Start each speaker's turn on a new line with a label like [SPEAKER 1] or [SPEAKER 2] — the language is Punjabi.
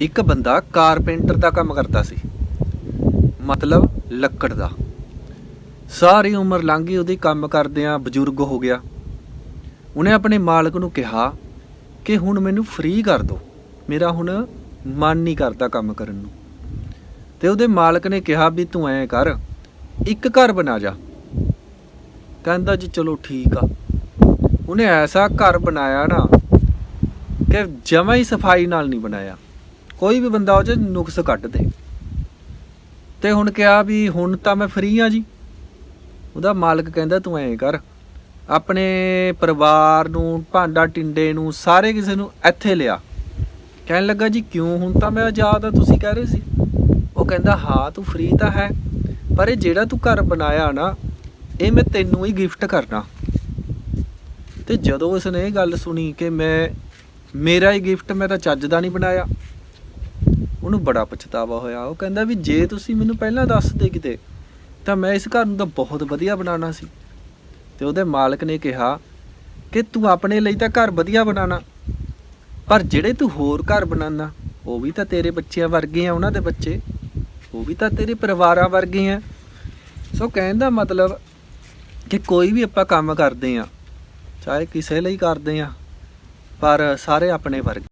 [SPEAKER 1] ਇੱਕ ਬੰਦਾ ਕਾਰਪੈਂਟਰ ਦਾ ਕੰਮ ਕਰਦਾ ਸੀ। ਮਤਲਬ ਲੱਕੜ ਦਾ। ਸਾਰੀ ਉਮਰ ਲੰਘ ਉਹਦੀ ਕੰਮ ਕਰਦਿਆਂ ਬਜ਼ੁਰਗ ਹੋ ਗਿਆ। ਉਹਨੇ ਆਪਣੇ ਮਾਲਕ ਨੂੰ ਕਿਹਾ ਕਿ ਹੁਣ ਮੈਨੂੰ ਫ੍ਰੀ ਕਰ ਦਿਓ ਮੇਰਾ ਹੁਣ ਮਨ ਨਹੀਂ ਕਰਦਾ ਕੰਮ ਕਰਨ ਨੂੰ। ਤੇ ਉਹਦੇ ਮਾਲਕ ਨੇ ਕਿਹਾ ਵੀ ਤੂੰ ਐਂ ਕਰ, ਇੱਕ ਘਰ ਬਣਾ ਜਾ। ਕਹਿੰਦਾ ਜੀ ਚਲੋ ਠੀਕ ਆ। ਉਹਨੇ ਐਸਾ ਘਰ ਬਣਾਇਆ ਨਾ ਕਿ ਜਮਾਂ ਹੀ ਸਫ਼ਾਈ ਨਾਲ ਨਹੀਂ ਬਣਾਇਆ। ਕੋਈ ਵੀ ਬੰਦਾ ਉਹ 'ਚ ਨੁਕਸ ਕੱਢ ਦੇ। ਤੇ ਹੁਣ ਕਿਹਾ ਵੀ ਹੁਣ ਤਾਂ ਮੈਂ ਫ੍ਰੀ ਆ ਜੀ। ਉਹਦਾ ਮਾਲਕ ਕਹਿੰਦਾ ਤੂੰ ਐਂ ਕਰ, ਆਪਣੇ ਪਰਿਵਾਰ ਨੂੰ, ਭਾਂਡਾ ਟਿੰਡੇ ਨੂੰ, ਸਾਰੇ ਕਿਸੇ ਨੂੰ ਇੱਥੇ ਲਿਆ। ਕਹਿਣ ਲੱਗਾ ਜੀ ਕਿਉਂ ਹੁਣ ਤਾਂ ਮੈਂ ਆਜ਼ਾਦ ਆ ਤੁਸੀਂ ਕਹਿ ਰਹੇ ਸੀ। ਉਹ ਕਹਿੰਦਾ ਹਾਂ, ਤੂੰ ਫ੍ਰੀ ਤਾਂ ਹੈ, ਪਰ ਇਹ ਜਿਹੜਾ ਤੂੰ ਘਰ ਬਣਾਇਆ ਨਾ, ਇਹ ਮੈਂ ਤੈਨੂੰ ਹੀ ਗਿਫਟ ਕਰਨਾ। ਤੇ ਜਦੋਂ ਉਸਨੇ ਇਹ ਗੱਲ ਸੁਣੀ ਕਿ ਮੈਂ, ਮੇਰਾ ਹੀ ਗਿਫਟ ਮੈਂ ਤਾਂ ਚੱਜ ਦਾ ਨਹੀਂ ਬਣਾਇਆ ਉਹਨੂੰ ਬੜਾ ਪਛਤਾਵਾ ਹੋਇਆ। ਉਹ ਕਹਿੰਦਾ ਵੀ ਜੇ ਤੁਸੀਂ ਮੈਨੂੰ ਪਹਿਲਾਂ ਦੱਸਦੇ ਕਿਤੇ, ਤਾਂ ਮੈਂ ਇਸ ਘਰ ਨੂੰ ਤਾਂ ਬਹੁਤ ਵਧੀਆ ਬਣਾਉਣਾ ਸੀ। ਤੇ ਉਹਦੇ ਮਾਲਕ ਨੇ ਕਿਹਾ ਕਿ ਤੂੰ ਆਪਣੇ ਲਈ ਤਾਂ ਘਰ ਵਧੀਆ ਬਣਾਉਣਾ, ਪਰ ਜਿਹੜੇ ਤੂੰ ਹੋਰ ਘਰ ਬਣਾਉਣਾ ਉਹ ਵੀ ਤਾਂ ਤੇਰੇ ਬੱਚਿਆਂ ਵਰਗੇ ਆ, ਉਹਨਾਂ ਦੇ ਬੱਚੇ। ਉਹ ਵੀ ਤਾਂ ਤੇਰੇ ਪਰਿਵਾਰਾਂ ਵਰਗੇ ਆ। ਸੋ ਕਹਿਣ ਦਾ ਮਤਲਬ ਕਿ ਕੋਈ ਵੀ ਆਪਾਂ ਕੰਮ ਕਰਦੇ ਆ, ਚਾਹੇ ਕਿਸੇ ਲਈ ਕਰਦੇ ਆ, ਪਰ ਸਾਰੇ ਆਪਣੇ ਵਰਗੇ।